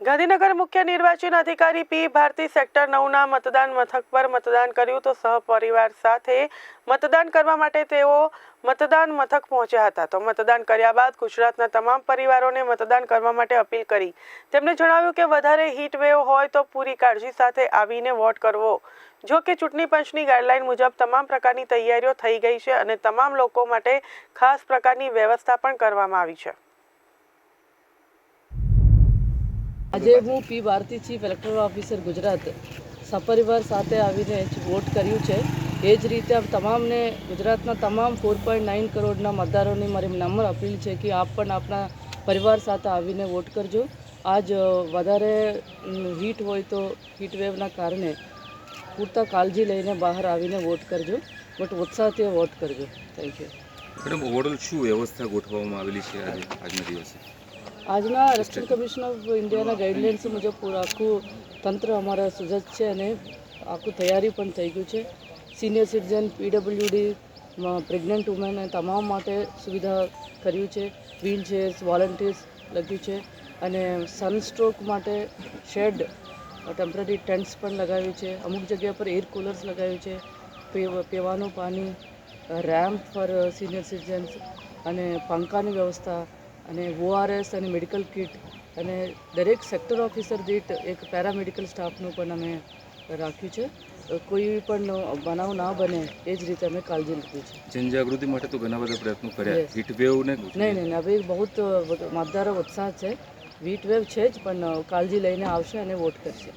ગાંધીનગર મુખ્ય નિર્વાચન અધિકારી પી ભારતી સેક્ટર નવના મતદાન મથક પર મતદાન કર્યું તો સહપરિવાર સાથે મતદાન કરવા માટે તેઓ મતદાન મથક પહોંચ્યા હતા. તો મતદાન કર્યા બાદ ગુજરાતના તમામ પરિવારોને મતદાન કરવા માટે અપીલ કરી. તેમણે જણાવ્યું કે વધારે હીટ વેવ હોય તો પૂરી કાળજી સાથે આવીને વોટ કરવો. જો કે ચૂંટણી પંચની ગાઈડલાઈન મુજબ તમામ પ્રકારની તૈયારીઓ થઈ ગઈ છે અને તમામ લોકો માટે ખાસ પ્રકારની વ્યવસ્થા પણ કરવામાં આવી છે. આજે હું P Bharati chief electoral officer Gujarat. સપરિવાર સાથે આવીને વોટ કર્યું છે. એ જ રીતે તમામને ગુજરાતના તમામ ફોર પોઈન્ટ નાઇન કરોડના મતદારોની મારી નમ્ર અપીલ છે કે આપ પણ આપણા પરિવાર સાથે આવીને વોટ કરજો. આજ વધારે હીટ હોય તો હીટ વેવના કારણે પૂરતા કાળજી લઈને બહાર આવીને વોટ કરજો બટ ઉત્સાહથી વોટ કરજો. થેન્ક યુ મેડમ ઓવરઓલ શું વ્યવસ્થા ગોઠવવામાં આવેલી છે આજે, આજના દિવસે? આજના ઇલેક્શન કમિશન ઓફ ઇન્ડિયાના ગાઈડલાઇન્સ મુજબ પૂરું આખું તંત્ર અમારા સુસજ્જ છે અને આખું તૈયારી પણ થઈ ગયું છે. Senior citizen PWD pregnant women તમામ માટે સુવિધા કર્યું છે. વ્હીલચેર્સ વોલન્ટિયર્સ લખ્યું છે અને સનસ્ટ્રોક માટે શેડ ટેમ્પરરી ટેન્ટ્સ પણ લગાવ્યું છે. અમુક જગ્યા પર એર કુલર્સ લગાવ્યું છે. પીવ- પીવાનું પાણી રેમ્પ ફોર સિનિયર સિટીઝન્સ અને પંખાની વ્યવસ્થા અને ઓઆરએસ અને મેડિકલ કિટ અને દરેક સેક્ટર ઓફિસર દીઠ એક પેરામેડિકલ સ્ટાફનું પણ અમે રાખ્યું છે. કોઈ પણ બનાવ ના બને એ જ રીતે અમે કાળજી લીધી છે. જનજાગૃતિ માટે તો ઘણા બધા પ્રયત્નો કર્યા. હીટ વેવ ને નહીં નહીં હવે બહુ માપદારો ઉત્સાહ છે. વીટ વેવ છે જ પણ કાળજી લઈને આવશે અને વોટ કરશે.